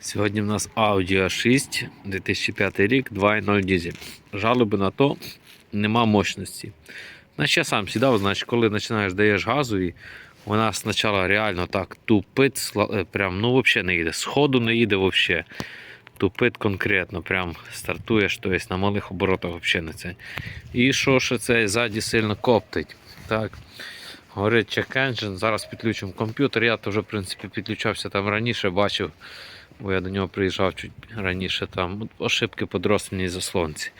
Сьогодні в нас Audi A6 2005 рік 2.0 дизель. Жалоби на то нема мощності. Значить, я сам сідав, значить, коли починаєш даєш газу, і вона спочатку реально так тупить, е, прям, ну взагалі не їде. Сходу не їде взагалі. Тупить конкретно, прям стартуєш, тобто на малих оборотах взагалі не це. І що ще це ззаді сильно коптить. Так. Говорить check engine, зараз підключимо комп'ютер. Я то вже в принципі підключався там раніше, бачив, бо я до нього приїжджав чуть раніше там. Ошибки по дросельній заслонці.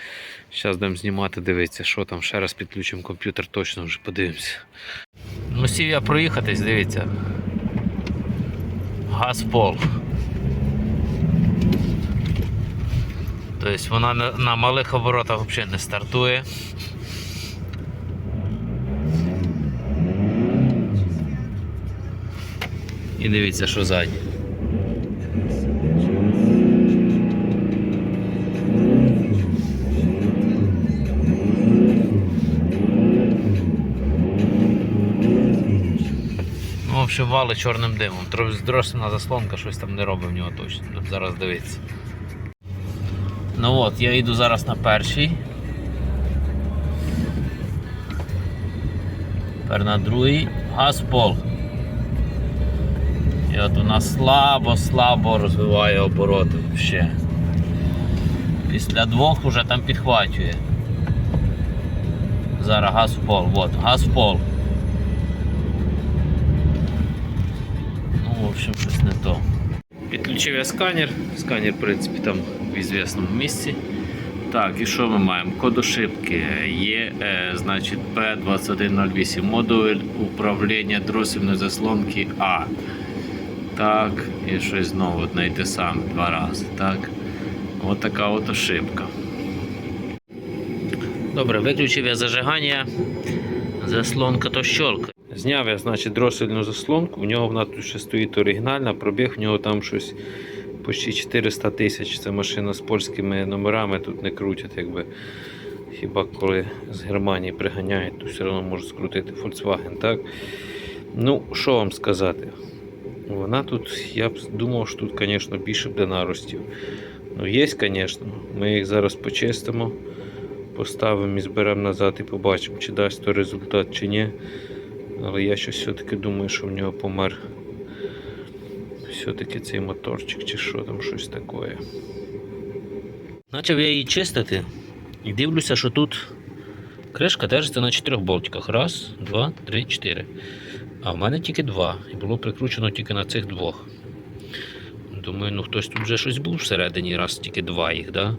Зараз будемо знімати, дивитися, що там. Ще раз підключимо комп'ютер, точно вже подивимося. Ну, сів я проїхатись, дивіться. Газ пол. Тобто вона на, малих оборотах взагалі не стартує. І дивіться, що ззаді. Ну, в общем, вали чорним димом. Дросна заслонка щось там не робить в нього точно. Зараз дивіться. Ну от, я йду зараз на перший. Тепер на другий. Газ пол. І от вона слабо-слабо розвиває обороти взагалі. Після двох вже там підхвачує. Зараз газ в пол, от, газ в пол. В общем, щось не то. Підключив я сканер. Сканер, в принципі, там в ізвісному місці. Так, і що ми маємо? Код ошибки є, е, значить, P2108 модуль управління дросельної заслонки А. Так, і щось знову одне й саме два рази. Так. От така от ошибка. Добре, виключив я зажигання. Заслонка то щолка. Зняв я, значить, дросельну заслонку. У нього вона тут ще стоїть оригінальна, пробіг в нього там щось почти 400 тисяч. Це машина з польськими номерами, тут не крутять, якби. Хіба коли з Германії приганяють, то все одно можуть скрутити Volkswagen. Так? Ну, що вам сказати? Вона тут, я б думав, що тут, звісно, більше буде наростів. Ну, є, звісно. Ми їх зараз почистимо, поставимо і зберемо назад і побачимо, чи дасть то результат, чи ні. Але я щось все-таки думаю, що в нього помер. Все-таки цей моторчик чи що там щось таке. Почав я її чистити і дивлюся, що тут кришка держиться на чотирьох болтиках. Раз, два, три, чотири. А в мене тільки два. І було прикручено тільки на цих двох. Думаю, ну хтось тут вже щось був всередині, раз тільки два їх, да?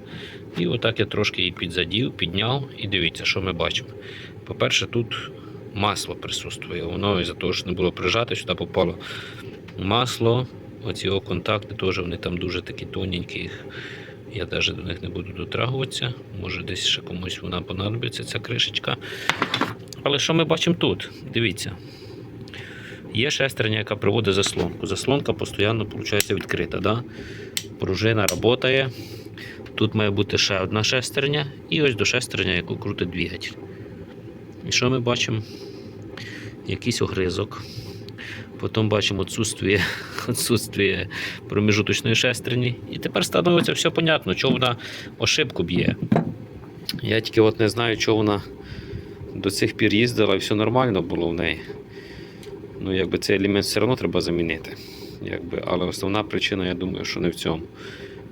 І отак я трошки її підзадів, підняв і дивіться, що ми бачимо. По-перше, тут масло присутствує. Воно із-за того, що не було прижати, сюди попало масло. Оці його контакти теж вони там дуже такі тоненькі. Я навіть до них не буду дотрагуватися. Може десь ще комусь вона понадобиться, ця кришечка. Але що ми бачимо тут? Дивіться. Є шестерня, яка приводить заслонку. Заслонка постійно виходить, відкрита. Да? Пружина працює. Тут має бути ще одна шестерня, і ось до шестерня, яку крутить двигатель. І що ми бачимо? Якийсь огризок. Потім бачимо відсутствие, відсутствие проміжуточної шестерні. І тепер становиться все понятно, чого вона ошибку б'є. Я тільки от не знаю, чого вона до цих пір їздила і все нормально було в неї. Ну, якби цей елемент все одно треба замінити. Якби, але основна причина, я думаю, що не в цьому.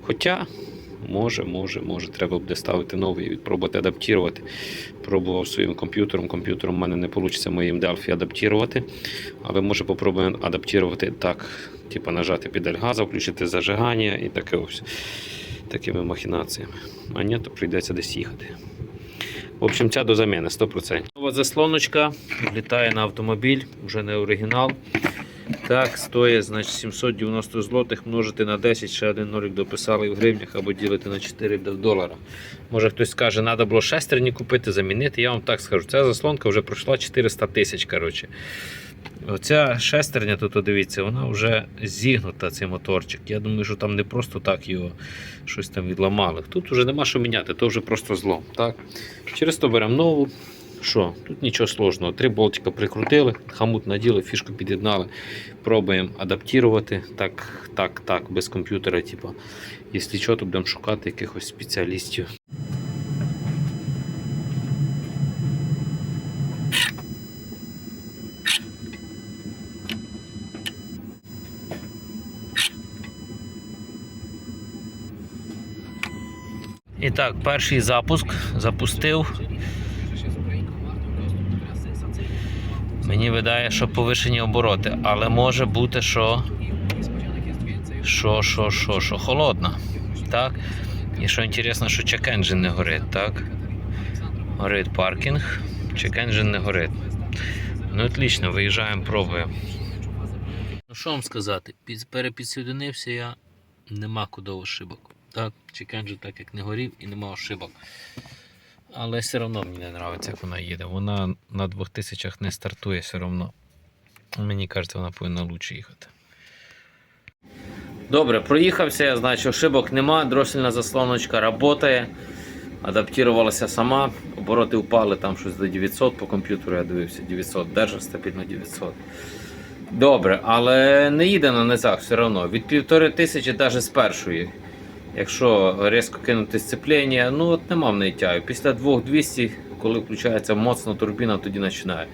Хоча, може, може, може, треба буде ставити новий і пробувати адаптувати. Пробував своїм комп'ютером. Комп'ютером в мене не вийде моїм Delphi адаптувати. Але може попробуємо адаптувати так, типу нажати педаль газу, включити зажигання і таке ось такими махінаціями. А ні, то прийдеться десь їхати. В общем, ця до заміни 100%. Нова заслоночка влітає на автомобіль, вже не оригінал. Так, стоїть значить, 790 злотих множити на 10, ще один нолик дописали в гривнях або ділити на 4 в доларах. Може хтось скаже, треба було шестерні купити, замінити. Я вам так скажу, ця заслонка вже пройшла 400 тисяч. коротше. Оця шестерня, тут дивіться, вона вже зігнута, цей моторчик. Я думаю, що там не просто так його щось там відламали. Тут вже нема що міняти, то вже просто злом. Так? Через то беремо нову, Що, тут нічого сложного. Три болтика прикрутили, хамут наділи, фішку під'єднали. Пробуємо адаптувати. Так, так, так, без комп'ютера. Типу. Якщо що, то будемо шукати якихось спеціалістів. І так, перший запуск запустив. Мені видає, що повишені обороти, але може бути, що. Що, що, що, що холодна. Так? І що інтересно, що engine не горить, так? Горить паркінг, engine не горить. Ну, отлично, виїжджаємо, пробуємо. Ну, що вам сказати? Під, перепідсоединився я, нема куди ошибок. Так, engine так як не горів і нема ошибок. Але все одно мені не подобається, як вона їде. Вона на 2000 не стартує все одно. Мені кажеться, вона повинна краще їхати. Добре, проїхався, я значить ошибок нема, дросельна заслоночка працює, адаптувалася сама, обороти впали там щось до 900 по комп'ютеру, я дивився, 900, держав стабільно 900. Добре, але не їде на низах все одно. Від півтори тисячі навіть з першої. Якщо різко кинути сцеплення, ну от нема в неї тяги. Після 2200, коли включається моцно турбіна, тоді починає.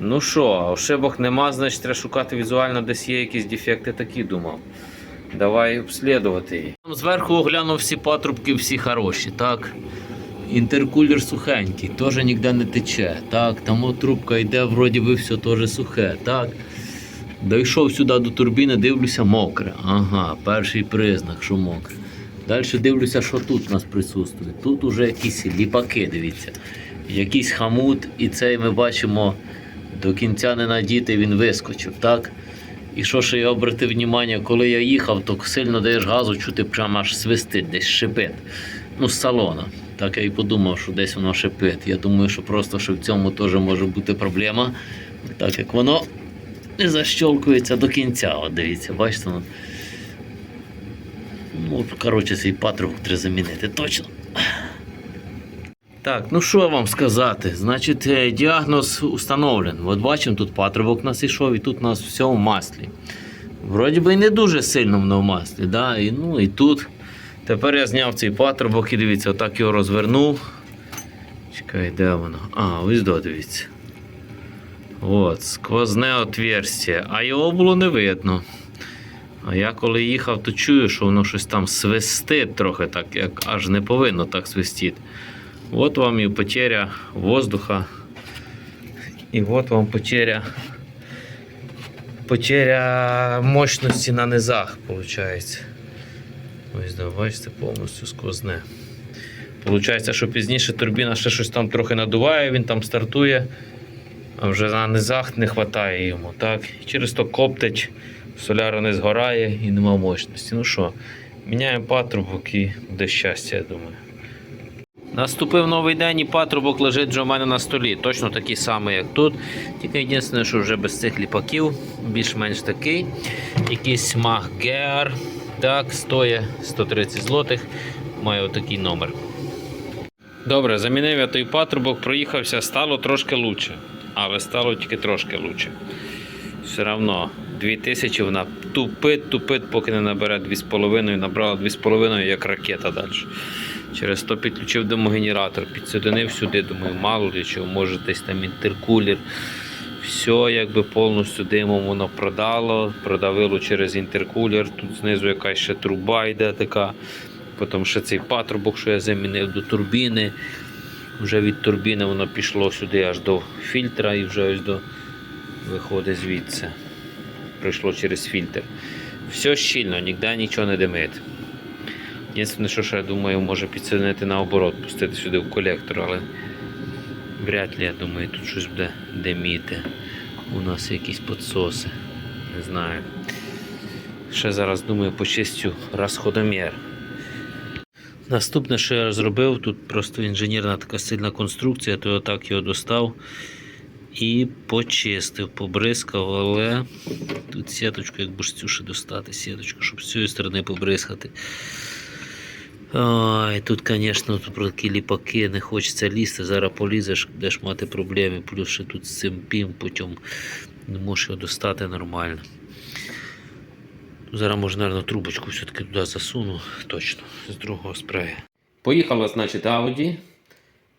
Ну що, ошибок нема, значить треба шукати візуально, десь є якісь дефекти, такі думав. Давай обслідувати її. Зверху оглянув всі патрубки, всі хороші, так. Інтеркулер сухенький, теж ніде не тече. Так, там трубка йде, вроді би все теж сухе. так. Дійшов сюди до турбіни, дивлюся, мокре. Ага, перший признак, що мокре. Далі дивлюся, що тут у нас присутствує. Тут уже якісь ліпаки, дивіться. Якийсь хамут, і цей ми бачимо до кінця не надіти, він вискочив, так? І що ще я обратив увагу, коли я їхав, то сильно даєш газу, чути прямо аж свистить, десь шипить. Ну, з салона. Так я і подумав, що десь воно шипить. Я думаю, що просто що в цьому теж може бути проблема, так як воно не защолкується до кінця. От дивіться, бачите? ну. Ну, коротше, цей патрубок треба замінити, точно. Так, ну що вам сказати? Значить, е, діагноз установлений. От бачимо, тут патрубок нас ішов, і тут у нас все в маслі. Вроді би і не дуже сильно воно в маслі. Да? І, ну, і тут. Тепер я зняв цей патрубок і дивіться, отак його розвернув. Чекай, де воно? А, ось до, дивіться. От, сквозне отверстие, а його було не видно. А я коли їхав, то чую, що воно щось там свистить трохи, так, як аж не повинно так свистіти. От вам і потеря воздуха. І от вам потеря, потеря мощності на низах, виходить. Ось, да, бачите, повністю сквозне. Получається, що пізніше турбіна ще щось там трохи надуває, він там стартує, а вже на низах не вистачає йому. Так? Через то коптить, соляра не згорає і нема мощності. Ну що, міняємо патрубок і буде щастя, я думаю. Наступив новий день і патрубок лежить вже у мене на столі. Точно такий самий, як тут. Тільки єдине, що вже без цих ліпаків, більш-менш такий. Якийсь Mach Gear. Так, стоїть 130 злотих. Має отакий номер. Добре, замінив я той патрубок, проїхався, стало трошки лучше. Але стало тільки трошки лучше. Все одно 2000 вона тупить, тупить, поки не набере 2,5, набрала 2,5 як ракета далі. Через то підключив домогенератор, підсоединив сюди, думаю, мало ли чого, може десь там інтеркулер. Все якби повністю димом воно продало, продавило через інтеркулер. Тут знизу якась ще труба йде така. Потім ще цей патрубок, що я замінив до турбіни. Вже від турбіни воно пішло сюди аж до фільтра і вже ось до виходить звідси. Пройшло через фільтр. Все щільно, ніде нічого не димить. Єдине, що ще я думаю, може підсоединити наоборот, пустити сюди в колектор, але вряд ли, я думаю, тут щось буде диміти. У нас якісь підсоси. Не знаю. Ще зараз думаю почистю розходомір. Наступне, що я зробив, тут просто інженерна така сильна конструкція, то я так його достав і почистив, побризкав, але тут сіточку, як борщу ще достати, сіточку, щоб з цієї сторони побризкати. Ой, тут, звісно, тут про такі ліпаки не хочеться лізти. Зараз полізеш, будеш мати проблеми. Плюс ще тут з цим пім потім не можеш його достати нормально. Зараз може, мабуть, трубочку все-таки туди засуну. Точно, з другого спрею. Поїхала, значить, Audi.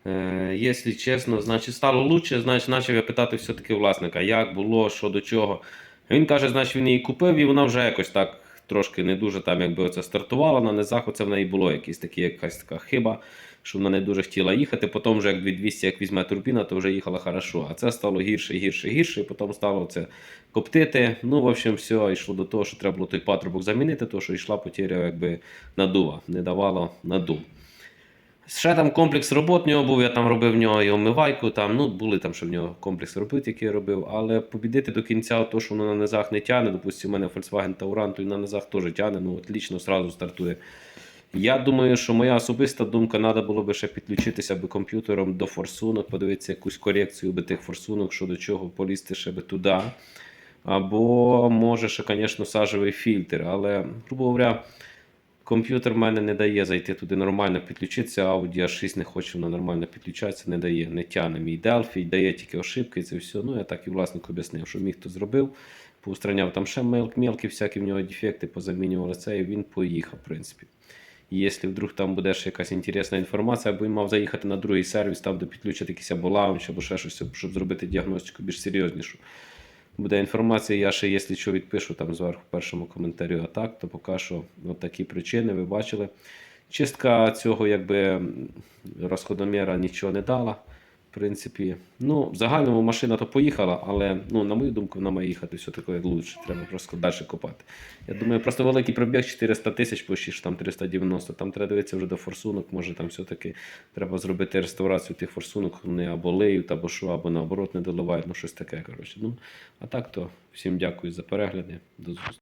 Е, якщо чесно, значить стало лучше, значить почав я питати все-таки власника, як було, що до чого. Він каже, значить він її купив і вона вже якось так трошки не дуже там, якби оце стартувала на низах, оце в неї було якісь такі, якась така хиба, що вона не дуже хотіла їхати. Потім вже як 200 як візьме турбіна, то вже їхала хорошо. А це стало гірше, гірше, гірше, і потім стало це коптити. Ну, в общем, все, йшло до того, що треба було той патрубок замінити, тому що йшла потеря якби надува, не давала надув. Ще там комплекс робот в нього був, я там робив в нього і омивайку, там, ну, були там, що в нього комплекс робіт, який я робив, але побідити до кінця, то, що воно на низах не тягне, допустимо, у мене Volkswagen Tauran, то і на низах теж тягне, ну, отлично, сразу стартує. Я думаю, що моя особиста думка, треба було би ще підключитися би комп'ютером до форсунок, подивитися якусь корекцію би тих форсунок, що до чого полізти ще би туди. Або може ще, звісно, сажевий фільтр, але, грубо говоря, Комп'ютер в мене не дає зайти туди нормально підключитися. Audi A6 не хоче вона нормально підключатися, не дає, не тягне мій Delphi, дає тільки ошибки, це все. Ну, я так і власнику об'яснив, що міг то зробив. Поустраняв там ще мел, мелкі всякі в нього дефекти, позамінювали це, і він поїхав, в принципі. І якщо вдруг там буде ще якась інтересна інформація, або він мав заїхати на другий сервіс, там де підключити якийсь або лаунч, або ще щось, щоб зробити діагностику більш серйознішу. Буде інформація, я ще, якщо що, відпишу там зверху першому коментарі, а так, то поки що от такі причини, ви бачили. Чистка цього якби розходоміра нічого не дала. Принципі, ну, в загальному машина то поїхала, але ну, на мою думку, вона має їхати все таке лучше. Треба просто далі копати. Я думаю, просто великий пробіг 400 тисяч, ж там 390. Там треба дивитися вже до форсунок. Може там все-таки треба зробити реставрацію тих форсунок, вони або лиють, або що, або наоборот не доливають. Ну, щось таке. коротше. Ну, а так то всім дякую за перегляди. До зустрічі.